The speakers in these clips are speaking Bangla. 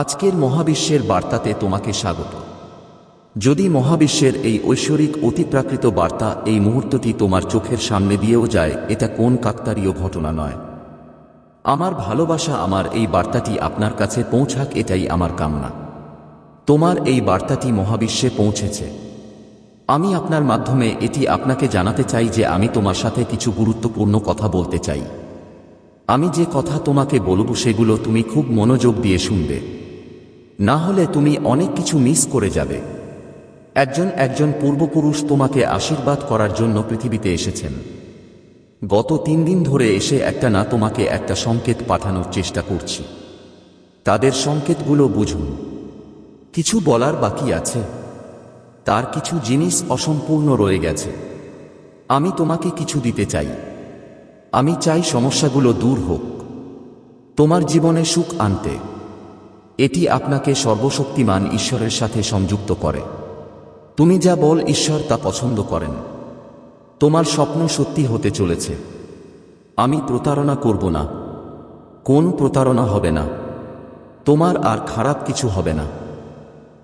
আজকের মহাবিশ্বের বার্তাতে তোমাকে স্বাগত। যদি মহাবিশ্বের এই ঐশ্বরিক অতিপ্রাকৃত বার্তা এই মুহূর্তটি তোমার চোখের সামনে দিয়েও যায়, এটা কোন কাকতারীয় ঘটনা নয়। আমার ভালোবাসা আমার এই বার্তাটি আপনার কাছে পৌঁছাক, এটাই আমার কামনা। তোমার এই বার্তাটি মহাবিশ্বে পৌঁছেছে। আমি আপনার মাধ্যমে এটি আপনাকে জানাতে চাই যে আমি তোমার সাথে কিছু গুরুত্বপূর্ণ কথা বলতে চাই। আমি যে কথা তোমাকে বলব সেগুলো তুমি খুব মনোযোগ দিয়ে শুনবে। না হলে তুমি অনেক কিছু মিস করে যাবে। একজন একজন পূর্বপুরুষ তোমাকে আশীর্বাদ করার জন্য পৃথিবীতে এসেছেন। গত তিন দিন ধরে এসে একটা না তোমাকে একটা সংকেত পাঠানোর চেষ্টা করছি। তাদের সংকেতগুলো বুঝুন। কিছু বলার বাকি আছে। তার কিছু জিনিস অসম্পূর্ণ রয়ে গেছে। আমি তোমাকে কিছু দিতে চাই। আমি চাই সমস্যাগুলো দূর হোক। তোমার জীবনে সুখ আনতে। এটি আপনাকে সর্বশক্তিমান ঈশ্বরের সাথে সংযুক্ত করে। তুমি যা বল ঈশ্বর তা পছন্দ করেন। তোমার স্বপ্ন সত্যি হতে চলেছে। আমি প্রতারণা করব না। কোন প্রতারণা হবে না। তোমার আর খারাপ কিছু হবে না।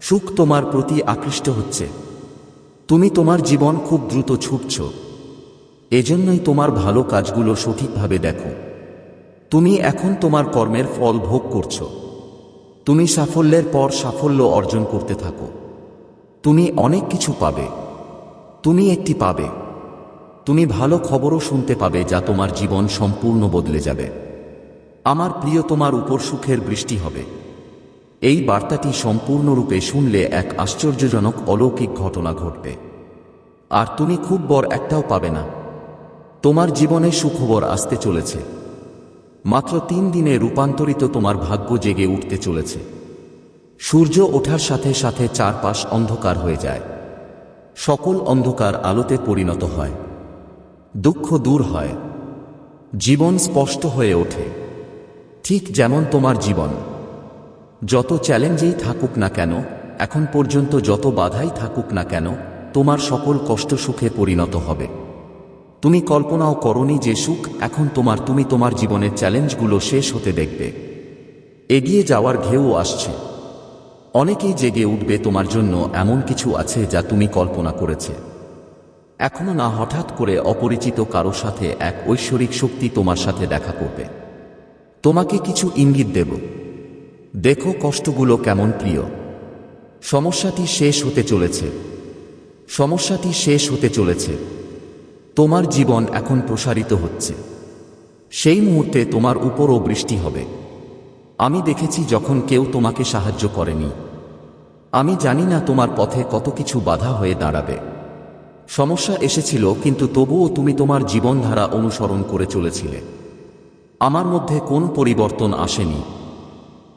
সুখ তোমার প্রতি আকৃষ্ট হচ্ছে। তুমি তোমার জীবন খুব দ্রুত ছুটছ। এজন্যই তোমার ভালো কাজগুলো সঠিকভাবে দেখো। তুমি এখন তোমার কর্মের ফল ভোগ করছ। তুমি সাফল্যের পর সাফল্য অর্জন করতে থাকো। তুমি অনেক কিছু পাবে। তুমি একটি পাবে। তুমি ভালো খবরও শুনতে পাবে যা তোমার জীবন সম্পূর্ণ বদলে যাবে। আমার প্রিয়, তোমার উপর সুখের বৃষ্টি হবে। এই বার্তাটি সম্পূর্ণরূপে শুনলে এক আশ্চর্যজনক অলৌকিক ঘটনা ঘটবে। আর তুমি খুব বড় একটাও পাবে না। তোমার জীবনে সুখবর আসতে চলেছে। মাত্র তিন দিনে রূপান্তরিত তোমার ভাগ্য জেগে উঠতে চলেছে। সূর্য ওঠার সাথে সাথে চারপাশ অন্ধকার হয়ে যায়। সকল অন্ধকার আলোতে পরিণত হয়। দুঃখ দূর হয়। জীবন স্পষ্ট হয়ে ওঠে। ঠিক যেমন তোমার জীবন। যত চ্যালেঞ্জেই থাকুক না কেন, এখন পর্যন্ত যত বাধাই থাকুক না কেন, তোমার সকল কষ্ট সুখে পরিণত হবে। তুমি কল্পনাও করনি যে সুখ এখন তোমার, তুমি তোমার জীবনের চ্যালেঞ্জগুলো শেষ হতে দেখবে। এগিয়ে যাওয়ার ঘেউ আসছে। অনেকেই জেগে উঠবে তোমার জন্য এমন কিছু আছে যা তুমি কল্পনা করেছে। এখনও না হঠাৎ করে অপরিচিত কারও সাথে এক ঐশ্বরিক শক্তি তোমার সাথে দেখা করবে। তোমাকে কিছু ইঙ্গিত দেব। দেখো কষ্টগুলো কেমন প্রিয়। সমস্যাটি শেষ হতে চলেছে। সমস্যাটি শেষ হতে চলেছে। তোমার জীবন এখন প্রসারিত হচ্ছে। সেই মুহূর্তে তোমার উপরও বৃষ্টি হবে। আমি দেখেছি যখন কেউ তোমাকে সাহায্য করেনি। আমি জানি না তোমার পথে কত কিছু বাধা হয়ে দাঁড়াবে। সমস্যা এসেছিল, কিন্তু তবুও তুমি তোমার জীবনধারা অনুসরণ করে চলেছিলে। আমার মধ্যে কোন পরিবর্তন আসেনি।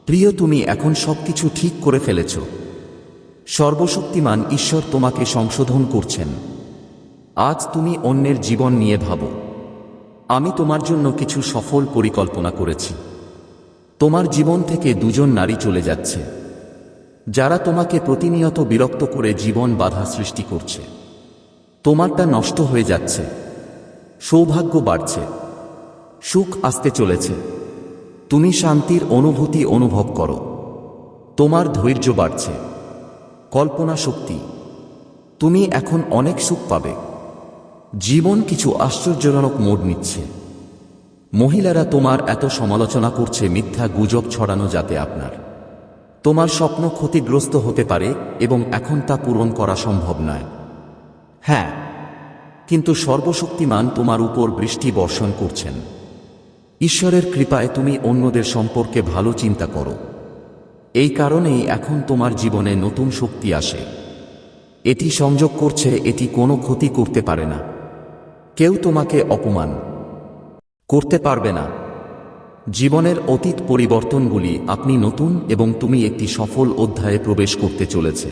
প্রিয়, তুমি এখন সবকিছু ঠিক করে ফেলেছ। সর্বশক্তিমান ঈশ্বর তোমাকে সংশোধন করছেন। আজ তুমি অন্যের জীবন নিয়ে ভাবো। আমি তোমার জন্য কিছু সফল পরিকল্পনা করেছি। তোমার জীবন থেকে দুজন নারী চলে যাচ্ছে। যারা তোমাকে প্রতিনিয়ত বিরক্ত করে জীবন বাধা সৃষ্টি করছে। তোমারটা নষ্ট হয়ে যাচ্ছে। সৌভাগ্য বাড়ছে। সুখ আসতে চলেছে। তুমি শান্তির অনুভূতি অনুভব করো। তোমার ধৈর্য বাড়ছে। কল্পনা শক্তি। তুমি এখন অনেক সুখ পাবে। জীবন কিছু আশ্চর্যজনক মোড় নিচ্ছে। মহিলারা তোমার এত সমালোচনা করছে, মিথ্যা গুজব ছড়ানো যাতে আপনার। তোমার স্বপ্ন ক্ষতিগ্রস্ত হতে পারে এবং এখন তা পূরণ করা সম্ভব নয়। হ্যাঁ কিন্তু সর্বশক্তিমান তোমার উপর বৃষ্টি বর্ষণ করছেন। ঈশ্বরের কৃপায় তুমি অন্যদের সম্পর্কে ভালো চিন্তা করো। এই কারণেই এখন তোমার জীবনে নতুন শক্তি আসে। এটি সংযোগ করছে, এটি কোনো ক্ষতি করতে পারে না। কেউ তোমাকে অপমান করতে পারবে না। জীবনের অতীত পরিবর্তনগুলি আপনি নতুন এবং তুমি একটি সফল অধ্যায়ে প্রবেশ করতে চলেছে।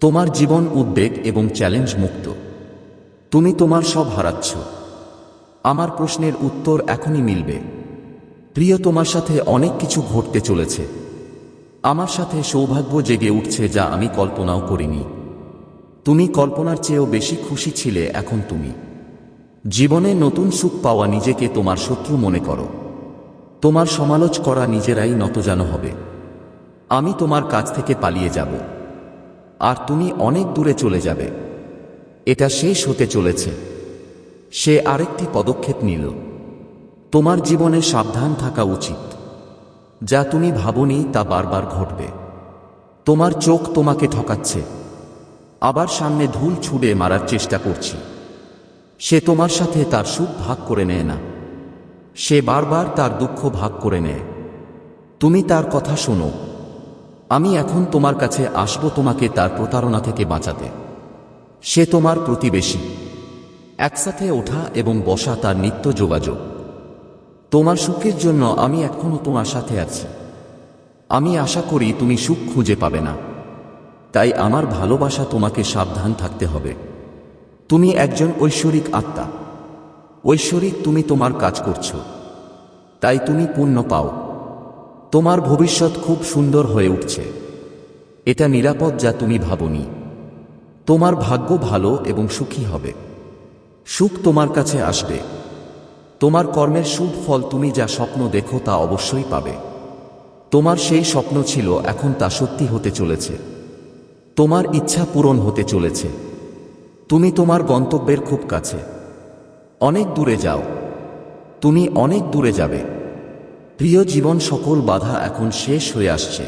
তোমার জীবন উদ্বেগ এবং চ্যালেঞ্জ মুক্ত। তুমি তোমার সব হারাচ্ছ। আমার প্রশ্নের উত্তর এখনই মিলবে। প্রিয়, তোমার সাথে অনেক কিছু ঘটতে চলেছে। আমার সাথে সৌভাগ্য জেগে উঠছে যা আমি কল্পনাও করিনি। তুমি কল্পনার চেয়েও বেশি খুশি ছিলে এখন তুমি। জীবনে নতুন সুখ পাওয়া নিজেকে তোমার শত্রু মনে করো। তোমার সমালোচ করা নিজেরাই নতজানো হবে। আমি তোমার কাছ থেকে পালিয়ে যাব। আর তুমি অনেক দূরে চলে যাবে। এটা শেষ হতে চলেছে। সে আরেকটি পদক্ষেপ নিল। তোমার জীবনে সাবধান থাকা উচিত। যা তুমি ভাবনি তা বারবার ঘটবে। তোমার চোখ তোমাকে ঠকাচ্ছে। আবার সামনে ধুল ছুড়ে মারার চেষ্টা করছি। সে তোমার সাথে তার সুখ ভাগ করে নেয় না। সে বারবার তার দুঃখ ভাগ করে নেয়। তুমি তার কথা শোনো। আমি এখন তোমার কাছে আসব তোমাকে তার প্রতারণা থেকে বাঁচাতে। সে তোমার প্রতিবেশী। একসাথে ওঠা এবং বসা তার নিত্য যোগাযোগ। তোমার সুখের জন্য আমি এখনও তোমার সাথে আছি। আমি আশা করি তুমি সুখ খুঁজে পাবে না। তাই আমার ভালোবাসা তোমাকে সাবধান থাকতে হবে। তুমি একজন ঐশ্বরিক আত্মা। ঐশ্বরিক তুমি তোমার কাজ করছ। তাই তুমি পুণ্য পাও। তোমার ভবিষ্যৎ খুব সুন্দর হয়ে উঠছে। এটা নিরাপদ যা তুমি ভাবনি। তোমার ভাগ্য ভালো এবং সুখী হবে। সুখ তোমার কাছে আসবে। তোমার কর্মের শুভ ফল তুমি যা স্বপ্ন দেখো তা অবশ্যই পাবে। তোমার সেই স্বপ্ন ছিল, এখন তা সত্যি হতে চলেছে। তোমার ইচ্ছা পূরণ হতে চলেছে। তুমি তোমার গন্তব্যের খুব কাছে। অনেক দূরে যাও। তুমি অনেক দূরে যাবে। প্রিয় জীবন সকল বাধা এখন শেষ হয়ে আসছে।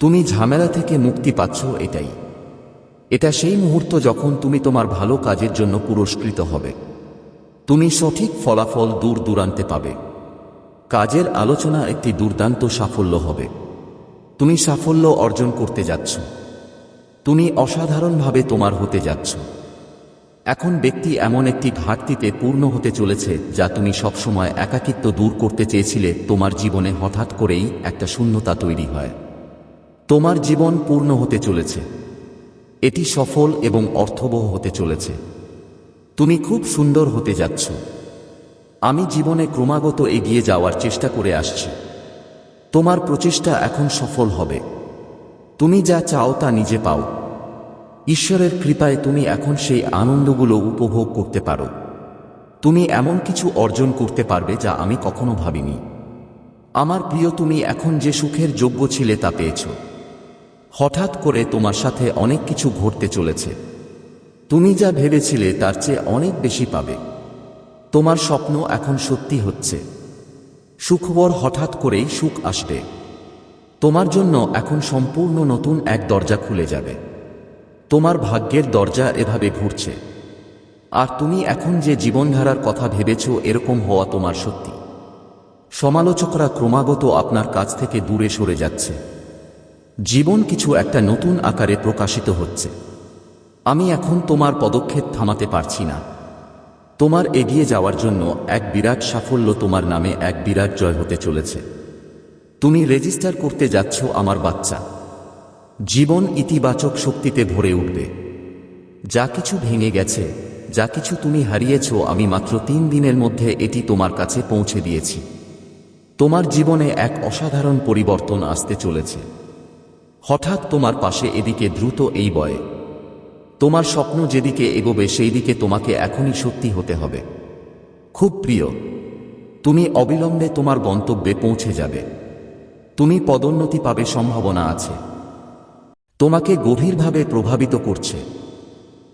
তুমি ঝামেলা থেকে মুক্তি পাচ্ছ এটাই। এটা সেই মুহূর্ত যখন তুমি তোমার ভালো কাজের জন্য পুরস্কৃত হবে। তুমি সঠিক ফলাফল দূর দূরান্তে পাবে। কাজের আলোচনা একটি দুর্দান্ত সাফল্য হবে। তুমি সাফল্য অর্জন করতে যাচ্ছ। তুমি অসাধারণভাবে তোমার হতে যাচ্ছ। এখন ব্যক্তি এমন একটি ঘাটতিতে পূর্ণ হতে চলেছে যা তুমি সবসময় একাকিত্ব দূর করতে চেয়েছিলে তোমার জীবনে হঠাৎ করেই একটা শূন্যতা তৈরি হয়। তোমার জীবন পূর্ণ হতে চলেছে। এটি সফল এবং অর্থবহ হতে চলেছে। তুমি খুব সুন্দর হতে যাচ্ছ। আমি জীবনে ক্রমাগত এগিয়ে যাওয়ার চেষ্টা করে আসছি। তোমার প্রচেষ্টা এখন সফল হবে। তুমি যা চাও তা নিজে পাও। ঈশ্বরের কৃপায় তুমি এখন সেই আনন্দগুলো উপভোগ করতে পারো। তুমি এমন কিছু অর্জন করতে পারবে যা আমি কখনো ভাবিনি। আমার প্রিয়, তুমি এখন যে সুখের যোগ্য ছিলে তা পেয়েছ। হঠাৎ করে তোমার সাথে অনেক কিছু ঘটতে চলেছে। তুমি যা ভেবেছিলে তার চেয়ে অনেক বেশি পাবে। তোমার স্বপ্ন এখন সত্যি হচ্ছে। সুখবর হঠাৎ করেই সুখ আসবে। তোমার জন্য এখন সম্পূর্ণ নতুন এক দরজা খুলে যাবে। তোমার ভাগ্যের দরজা এভাবে ঘুরছে। আর তুমি এখন যে জীবনধারার কথা ভেবেছ এরকম হওয়া তোমার সত্যি। সমালোচকরা ক্রমাগত আপনার কাছ থেকে দূরে সরে যাচ্ছে। জীবন কিছু একটা নতুন আকারে প্রকাশিত হচ্ছে। আমি এখন তোমার পদক্ষেপ থামাতে পারছি না। তোমার এগিয়ে যাওয়ার জন্য এক বিরাট সাফল্য তোমার নামে এক বিরাট জয় হতে চলেছে। তুমি রেজিস্টার করতে যাচ্ছ আমার বাচ্চা। জীবন ইতিবাচক শক্তিতে ভরে উঠবে। যা কিছু ভেঙে গেছে, যা কিছু তুমি হারিয়েছ, আমি মাত্র তিন দিনের মধ্যে এটি তোমার কাছে পৌঁছে দিয়েছি। তোমার জীবনে এক অসাধারণ পরিবর্তন আসতে চলেছে। হঠাৎ তোমার পাশে এদিকে দ্রুত এই বয়ে। তোমার স্বপ্ন যেদিকে এগোবে সেই দিকে তোমাকে এখনই সত্যি হতে হবে। খুব প্রিয়, তুমি অবিলম্বে তোমার গন্তব্যে পৌঁছে যাবে। তুমি পদোন্নতি পাবে সম্ভাবনা আছে। তোমাকে গভীরভাবে প্রভাবিত করছে।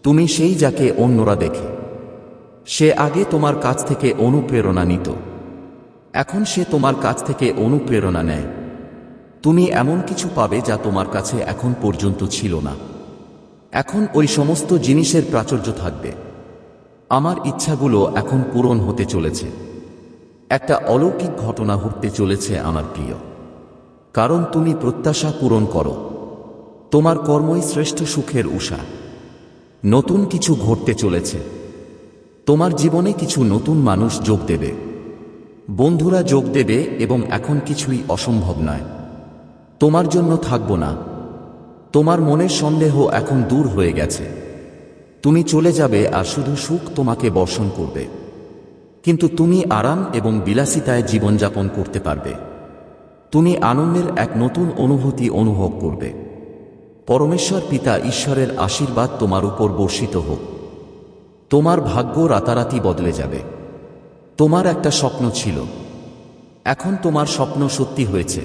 তুমি সেই যাকে অন্যরা দেখে। সে আগে তোমার কাছ থেকে অনুপ্রেরণা নিত। এখন সে তোমার কাছ থেকে অনুপ্রেরণা নেয়। তুমি এমন কিছু পাবে যা তোমার কাছে এখন পর্যন্ত ছিল না। এখন ওই সমস্ত জিনিসের প্রাচুর্য থাকবে। আমার ইচ্ছাগুলো এখন পূরণ হতে চলেছে। একটা অলৌকিক ঘটনা ঘটতে চলেছে আমার প্রিয়। কারণ তুমি প্রত্যাশা পূরণ করো। তোমার কর্মই শ্রেষ্ঠ সুখের উষা। নতুন কিছু ঘটতে চলেছে। তোমার জীবনে কিছু নতুন মানুষ যোগ দেবে। বন্ধুরা যোগ দেবে এবং এখন কিছুই অসম্ভব নয়। তোমার জন্য থাকব না। তোমার মনের সন্দেহ এখন দূর হয়ে গেছে। তুমি চলে যাবে আর শুধু সুখ তোমাকে বর্ষণ করবে। কিন্তু তুমি আরাম এবং বিলাসিতায় জীবনযাপন করতে পারবে। তুমি আনন্দের এক নতুন অনুভূতি অনুভব করবে। পরমেশ্বর পিতা ঈশ্বরের আশীর্বাদ তোমার উপর বর্ষিত হোক। তোমার ভাগ্য রাতারাতি বদলে যাবে। তোমার একটা স্বপ্ন ছিল। এখন তোমার স্বপ্ন সত্যি হয়েছে।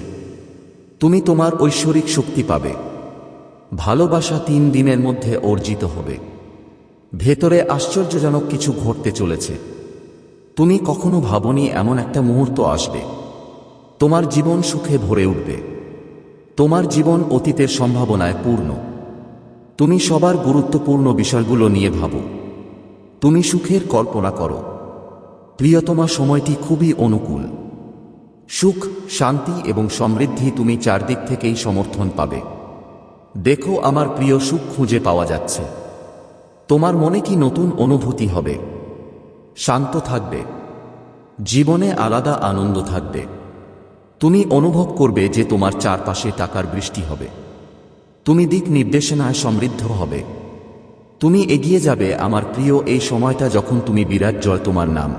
তুমি তোমার ঐশ্বরিক শক্তি পাবে। ভালোবাসা তিন দিনের মধ্যে অর্জিত হবে। ভেতরে আশ্চর্যজনক কিছু ঘটতে চলেছে। তুমি কখনো ভাবনি এমন একটা মুহূর্ত আসবে। তোমার জীবন সুখে ভরে উঠবে। তোমার জীবন অতীতের সম্ভাবনায় পূর্ণ। তুমি সবার গুরুত্বপূর্ণ বিষয়গুলো নিয়ে ভাবো। তুমি সুখের কল্পনা করো। প্রিয়তমা সময়টি খুবই অনুকূল। সুখ, শান্তি এবং সমৃদ্ধি তুমি চারদিক থেকেই সমর্থন পাবে। দেখো আমার প্রিয় সুখ খুঁজে পাওয়া যাচ্ছে। তোমার মনে কি নতুন অনুভূতি হবে? শান্ত থাকবে। জীবনে আলাদা আনন্দ থাকবে। তুমি অনুভব করবে যে তোমার চারপাশে টাকার বৃষ্টি হবে। তুমি দিক নির্দেশনায় সমৃদ্ধ হবে। তুমি এগিয়ে যাবে আমার প্রিয় এই সময়টা যখন তুমি বিরাট জয় তোমার নাম।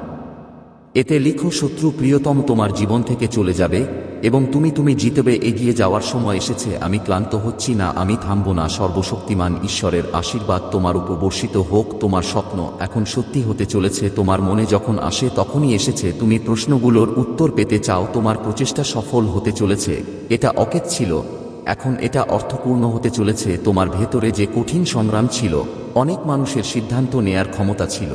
এতে লিখো, শত্রু প্রিয়তম, তোমার জীবন থেকে চলে যাবে এবং তুমি তুমি জিতবে, এগিয়ে যাওয়ার সময় এসেছে। আমি ক্লান্ত হচ্ছি না, আমি থামব না। সর্বশক্তিমান ঈশ্বরের আশীর্বাদ তোমার উপর বর্ষিত হোক, তোমার স্বপ্ন এখন সত্যি হতে চলেছে। তোমার মনে যখন আসে, তখনই এসেছে। তুমি প্রশ্নগুলোর উত্তর পেতে চাও, তোমার প্রচেষ্টা সফল হতে চলেছে। এটা অকেত ছিল, এখন এটা অর্থপূর্ণ হতে চলেছে। তোমার ভেতরে যে কঠিন সংগ্রাম ছিল, অনেক মানুষের সিদ্ধান্ত নেয়ার ক্ষমতা ছিল।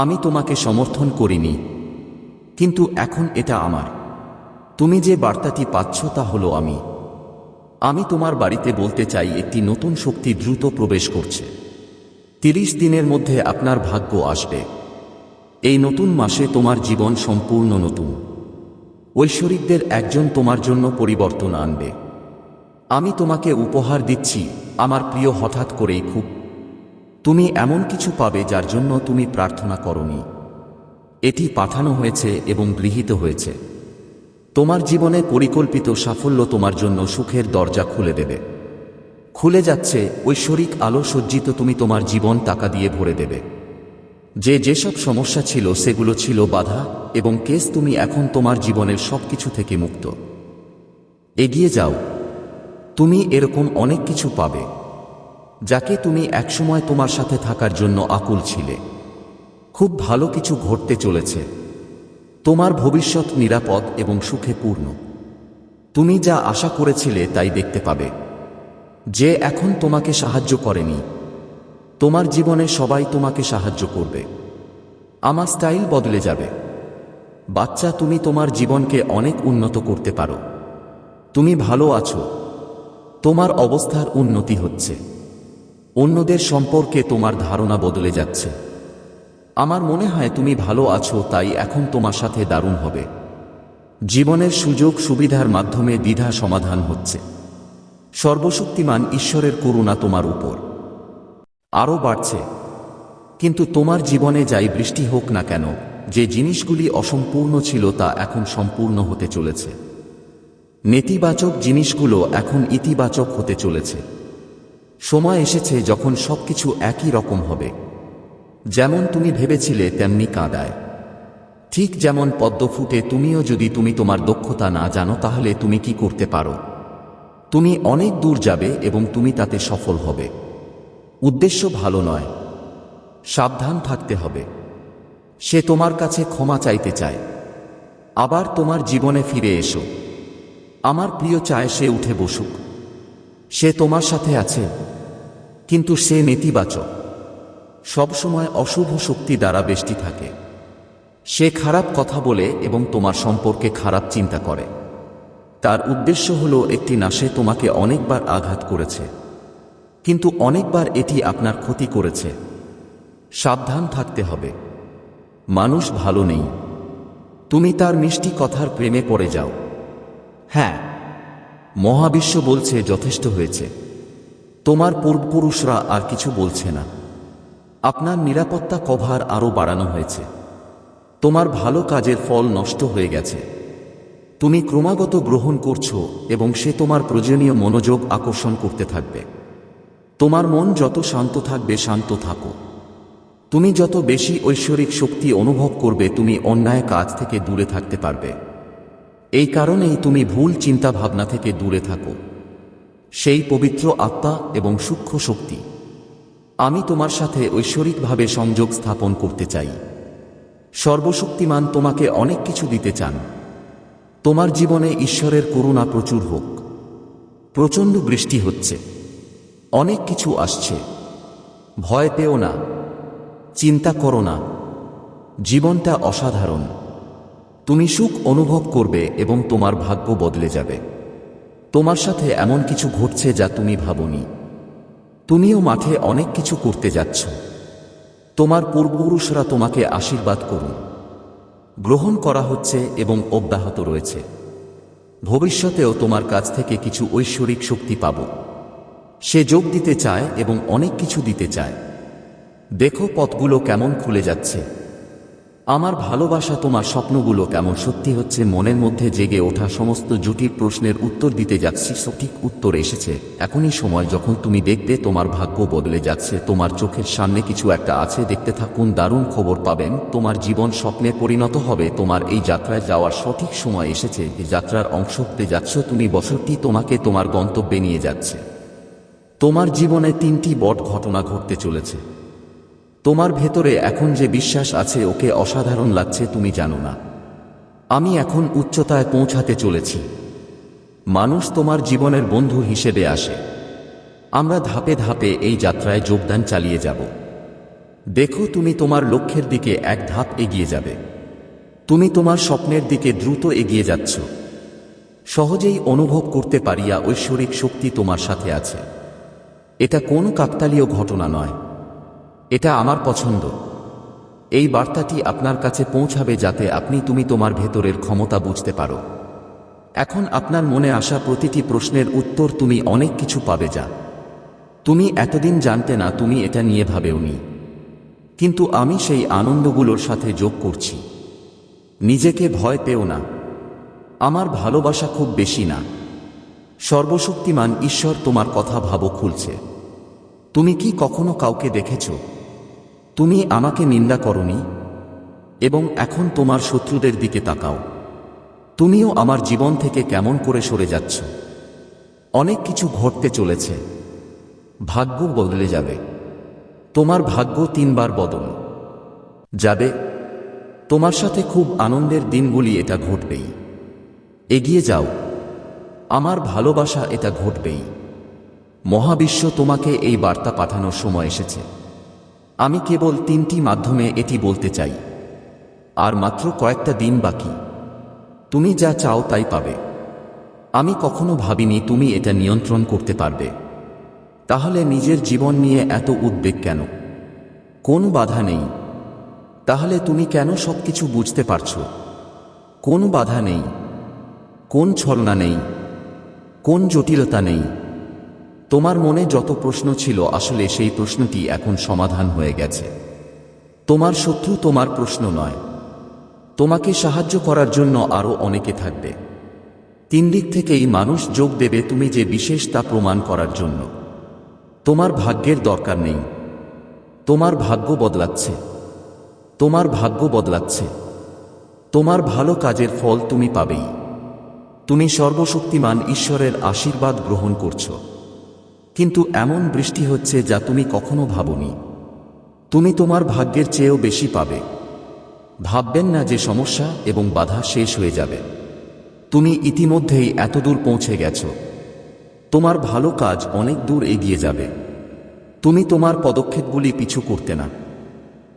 আমি তোমাকে সমর্থন করিনি। কিন্তু এখন এটা আমার। তুমি যে বার্তাটি পাচ্ছ তা হলো আমি। আমি তোমার বাড়িতে বলতে চাই একটি নতুন শক্তি দ্রুত প্রবেশ করছে। তিরিশ দিনের মধ্যে আপনার ভাগ্য আসবে। এই নতুন মাসে তোমার জীবন সম্পূর্ণ নতুন। ঐশ্বরিকদের একজন তোমার জন্য পরিবর্তন আনবে। আমি তোমাকে উপহার দিচ্ছি, আমার প্রিয় হঠাৎ করেই খুব তুমি এমন কিছু পাবে যার জন্য তুমি প্রার্থনা করনি। এটি পাঠানো হয়েছে এবং গৃহীত হয়েছে। তোমার জীবনে পরিকল্পিত সাফল্য তোমার জন্য সুখের দরজা খুলে দেবে। খুলে যাচ্ছে ঐশ্বরিক আলো সজ্জিত তুমি তোমার জীবন টাকা দিয়ে ভরে দেবে। যে যেসব সমস্যা ছিল সেগুলো ছিল বাধা এবং কেস তুমি এখন তোমার জীবনের সবকিছু থেকে মুক্ত। এগিয়ে যাও। তুমি এরকম অনেক কিছু পাবে। যাকে তুমি একসময় তোমার সাথে থাকার জন্য আকুল ছিলে। খুব ভালো কিছু ঘটতে চলেছে। তোমার ভবিষ্যৎ নিরাপদ এবং সুখে পূর্ণ। তুমি যা আশা করেছিলে তাই দেখতে পাবে। যে এখন তোমাকে সাহায্য করেনি, তোমার জীবনে সবাই তোমাকে সাহায্য করবে। আমার স্টাইল বদলে যাবে। বাচ্চা, তুমি তোমার জীবনকে অনেক উন্নত করতে পারো। তুমি ভালো আছো। তোমার অবস্থার উন্নতি হচ্ছে। অন্যদের সম্পর্কে তোমার ধারণা বদলে যাচ্ছে। আমার মনে হয় তুমি ভালো আছো, তাই এখন তোমার সাথে দারুণ হবে। জীবনের সুযোগ সুবিধার মাধ্যমে দ্বিধা সমাধান হচ্ছে। সর্বশক্তিমান ঈশ্বরের করুণা তোমার উপর। আরও বাড়ছে। কিন্তু তোমার জীবনে যাই বৃষ্টি হোক না কেন, যে জিনিসগুলি অসম্পূর্ণ ছিল তা এখন সম্পূর্ণ হতে চলেছে। নেতিবাচক জিনিসগুলো এখন ইতিবাচক হতে চলেছে। সময় এসেছে যখন সবকিছু একই রকম হবে। যেমন তুমি ভেবেছিলে, তেমনি কাঁদায়। ঠিক যেমন পদ্ম ফুটে, তুমিও যদি তুমি তোমার দক্ষতা না জানো, তাহলে তুমি কি করতে পারো? তুমি অনেক দূর যাবে এবং তুমি তাতে সফল হবে। উদ্দেশ্য ভালো নয়। সাবধান থাকতে হবে। সে তোমার কাছে ক্ষমা চাইতে চায়। আবার তোমার জীবনে ফিরে এসো। আমার প্রিয় চায় সে উঠে বসুক। সে তোমার সাথে আছে, কিন্তু সে নেতিবাচক। সবসময় অশুভ শক্তি দ্বারা বেষ্টি থাকে। সে খারাপ কথা বলে এবং তোমার সম্পর্কে খারাপ চিন্তা করে। তার উদ্দেশ্য হল একটি নাশে তোমাকে অনেকবার আঘাত করেছে। কিন্তু অনেকবার এটি আপনার ক্ষতি করেছে। সাবধান থাকতে হবে। মানুষ ভালো নেই। তুমি তার মিষ্টি কথার প্রেমে পড়ে যাও। হ্যাঁ মহাবিশ্ব বলছে, যথেষ্ট হয়েছে। তোমার পূর্বপুরুষরা আর কিছু বলছে না। আপনার নিরাপত্তা কভার আরও বাড়ানো হয়েছে। তোমার ভালো কাজের ফল নষ্ট হয়ে গেছে। তুমি ক্রমাগত গ্রহণ করছ এবং সে তোমার প্রয়োজনীয় মনোযোগ আকর্ষণ করতে থাকবে। তোমার মন যত শান্ত থাকবে, শান্ত থাকো। তুমি যত বেশি ঐশ্বরিক শক্তি অনুভব করবে, তুমি অন্যায় কাজ থেকে দূরে থাকতে পারবে। এই কারণেই তুমি ভুল চিন্তা ভাবনা থেকে দূরে থাকো। সেই পবিত্র আত্মা এবং সূক্ষ্ম শক্তি। আমি তোমার সাথে ঐশ্বরিকভাবে সংযোগ স্থাপন করতে চাই। সর্বশক্তিমান তোমাকে অনেক কিছু দিতে চান। তোমার জীবনে ঈশ্বরের করুণা প্রচুর হোক। প্রচণ্ড বৃষ্টি হচ্ছে। অনেক কিছু আসছে। ভয় পেও না। চিন্তা করো না। জীবনটা অসাধারণ। তুমি সুখ অনুভব করবে এবং তোমার ভাগ্য বদলে যাবে। তোমার সাথে এমন কিছু ঘটছে যা তুমি ভাবনি। তুমিও মাঠে অনেক কিছু করতে যাচ্ছ। তোমার পূর্বপুরুষরা তোমাকে আশীর্বাদ করুন। গ্রহণ করা হচ্ছে এবং অব্যাহত রয়েছে। ভবিষ্যতেও তোমার কাছ থেকে কিছু ঐশ্বরিক শক্তি পাব। সে যোগ দিতে চায় এবং অনেক কিছু দিতে চায়। দেখো পথগুলো কেমন খুলে যাচ্ছে। আমার ভালোবাসা তোমার স্বপ্নগুলো কেমন? সত্যি হচ্ছে, মনের মধ্যে জেগে ওঠা সমস্ত জটিল প্রশ্নের উত্তর দিতে যাচ্ছি। সঠিক উত্তর এসেছে। এখনই সময়, যখন তুমি দেখবে তোমার ভাগ্য বদলে যাচ্ছে, তোমার চোখের সামনে কিছু একটা আছে, দেখতে থাকুন, দারুণ খবর পাবেন। তোমার জীবন স্বপ্নে পরিণত হবে, তোমার এই যাত্রায় যাওয়ার সঠিক সময় এসেছে। যাত্রার অংশ হতে যাচ্ছ তুমি, বছরটি তোমাকে তোমার গন্তব্যে নিয়ে যাচ্ছে। তোমার জীবনে তিনটি বট ঘটনা ঘটতে চলেছে। তোমার ভেতরে এখন যে বিশ্বাস আছে ওকে অসাধারণ লাগছে তুমি জানো না। আমি এখন উচ্চতায় পৌঁছাতে চলেছি। মানুষ তোমার জীবনের বন্ধু হিসেবে আসে। আমরা ধাপে ধাপে এই যাত্রায় যোগদান চালিয়ে যাব। দেখো তুমি তোমার লক্ষ্যের দিকে এক ধাপ এগিয়ে যাবে। তুমি তোমার স্বপ্নের দিকে দ্রুত এগিয়ে যাচ্ছ। সহজেই অনুভব করতে পারিয়া ঐশ্বরিক শক্তি তোমার সাথে আছে। এটা কোনো কাকতালীয় ঘটনা নয়। এটা আমার পছন্দ। এই বার্তাটি আপনার কাছে পৌঁছাবে যাতে আপনি তুমি তোমার ভেতরের ক্ষমতা বুঝতে পারো। এখন আপনার মনে আসা প্রতিটি প্রশ্নের উত্তর তুমি অনেক কিছু পাবে যা। তুমি এতদিন জানতে না তুমি এটা নিয়ে ভাবেওনি কিন্তু আমি সেই আনন্দগুলোর সাথে যোগ করছি। নিজেকে ভয় পেও না। আমার ভালোবাসা খুব বেশি না। সর্বশক্তিমান ঈশ্বর তোমার কথা ভাবো খুলছে। তুমি কি কখনো কাউকে দেখেছ? তুমি আমাকে নিন্দা করনি, এবং এখন তোমার শত্রুদের দিকে তাকাও। তুমিও আমার জীবন থেকে কেমন করে সরে যাচ্ছ? অনেক কিছু ঘটতে চলেছে। ভাগ্য বদলে যাবে। তোমার ভাগ্য তিনবার বদল। যাবে। তোমার সাথে খুব আনন্দের দিনগুলি এটা ঘটবেই। এগিয়ে যাও। আমার ভালোবাসা এটা ঘটবেই। মহাবিশ্ব তোমাকে এই বার্তা পাঠানোর সময় এসেছে। আমি কেবল তিনটি মাধ্যমে এটি বলতে চাই। আর মাত্র কয়েকটা দিন বাকি। তুমি যা চাও তাই পাবে। আমি কখনো ভাবিনি তুমি এটা নিয়ন্ত্রণ করতে পারবে। তাহলে নিজের জীবন নিয়ে এত উদ্বেগ কেন? কোন বাধা নেই। তাহলে তুমি কেন সবকিছু বুঝতে পারছ? কোন বাধা নেই। কোন ছলনা নেই। কোন জটিলতা নেই। তোমার মনে যত প্রশ্ন ছিল, আসলে সেই প্রশ্নটি এখন সমাধান হয়ে গেছে। তোমার শত্রু তোমার প্রশ্ন নয়। তোমাকে সাহায্য করার জন্য আরও অনেকে থাকবে। তিন দিক থেকেই মানুষ যোগ দেবে তুমি যে বিশেষ তা প্রমাণ করার জন্য। তোমার ভাগ্যের দরকার নেই। তোমার ভাগ্য বদলাচ্ছে। তোমার ভাগ্য বদলাচ্ছে। তোমার ভালো কাজের ফল তুমি পাবেই। তুমি সর্বশক্তিমান ঈশ্বরের আশীর্বাদ গ্রহণ করছ। কিন্তু এমন বৃষ্টি হচ্ছে যা তুমি কখনো ভাবনি। তুমি তোমার ভাগ্যের চেয়েও বেশি পাবে। ভাববেন না যে সমস্যা এবং বাধা শেষ হয়ে যাবে। তুমি ইতিমধ্যেই এতদূর পৌঁছে গেছ। তোমার ভালো কাজ অনেক দূর এগিয়ে যাবে। তুমি তোমার পদক্ষেপগুলি পিছু করতে না।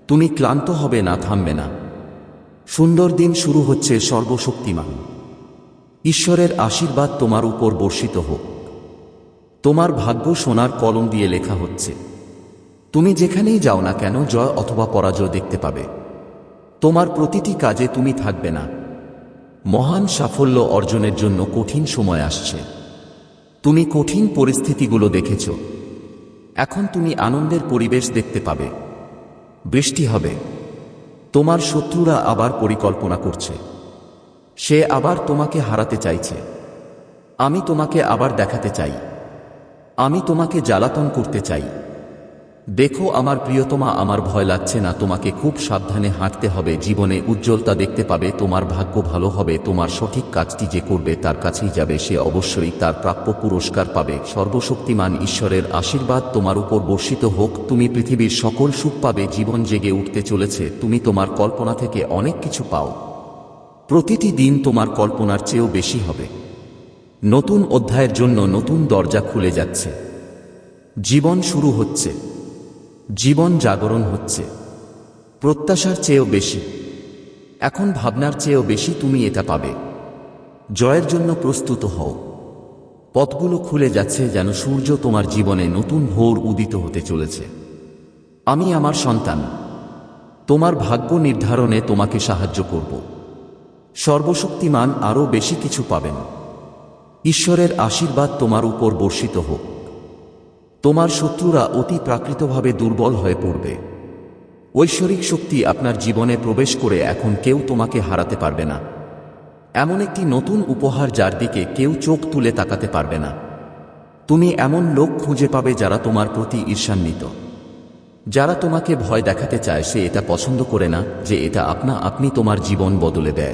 তুমি ক্লান্ত হবে না, থামবে না। সুন্দর দিন শুরু হচ্ছে সর্বশক্তিমান। ঈশ্বরের আশীর্বাদ তোমার উপর বর্ষিত হোক। তোমার ভাগ্য সোনার কলম দিয়ে লেখা হচ্ছে। তুমি যেখানেই যাও না কেন জয় অথবা পরাজয় দেখতে পাবে। তোমার প্রতিটি কাজে তুমি থাকবে না। মহান সাফল্য অর্জনের জন্য কঠিন সময় আসছে। তুমি কঠিন পরিস্থিতিগুলো দেখেছ। এখন তুমি আনন্দের পরিবেশ দেখতে পাবে। বৃষ্টি হবে। তোমার শত্রুরা আবার পরিকল্পনা করছে। সে আবার তোমাকে হারাতে চাইছে। আমি তোমাকে আবার দেখাতে চাই। আমি তোমাকে জ্বালাতন করতে চাই। দেখো আমার প্রিয়তমা, আমার ভয় লাগছে না, তোমাকে খুব সাবধানে হাঁটতে হবে, জীবনে উজ্জ্বলতা দেখতে পাবে, তোমার ভাগ্য ভালো হবে, তোমার সঠিক কাজটি যে করবে তার কাছেই যাবে, সে অবশ্যই তার প্রাপ্য পুরস্কার পাবে। সর্বশক্তিমান ঈশ্বরের আশীর্বাদ তোমার উপর বর্ষিত হোক, তুমি পৃথিবীর সকল সুখ পাবে, জীবন জেগে উঠতে চলেছে, তুমি তোমার কল্পনা থেকে অনেক কিছু পাও। প্রতিটি দিন তোমার কল্পনার চেয়েও বেশি হবে। নতুন অধ্যায়ের জন্য নতুন দরজা খুলে যাচ্ছে। জীবন শুরু হচ্ছে। জীবন জাগরণ হচ্ছে। প্রত্যাশার চেয়েও বেশি। এখন ভাবনার চেয়েও বেশি তুমি এটা পাবে। জয়ের জন্য প্রস্তুত হও। পথগুলো খুলে যাচ্ছে যেন সূর্য তোমার জীবনে নতুন ভোর উদিত হতে চলেছে। আমি আমার সন্তান। তোমার ভাগ্য নির্ধারণে তোমাকে সাহায্য করব। সর্বশক্তিমান আরও বেশি কিছু পাবেন। ঈশ্বরের আশীর্বাদ তোমার উপর বর্ষিত হোক। তোমার শত্রুরা অতি প্রাকৃতভাবে দুর্বল হয়ে পড়বে। ঐশ্বরিক শক্তি আপনার জীবনে প্রবেশ করে এখন কেউ তোমাকে হারাতে পারবে না। এমন একটি নতুন উপহার যার দিকে কেউ চোখ তুলে তাকাতে পারবে না। তুমি এমন লোক খুঁজে পাবে যারা তোমার প্রতি ঈর্ষান্বিত। যারা তোমাকে ভয় দেখাতে চায় সে এটা পছন্দ করে না যে এটা আপনা আপনি তোমার জীবন বদলে দেয়।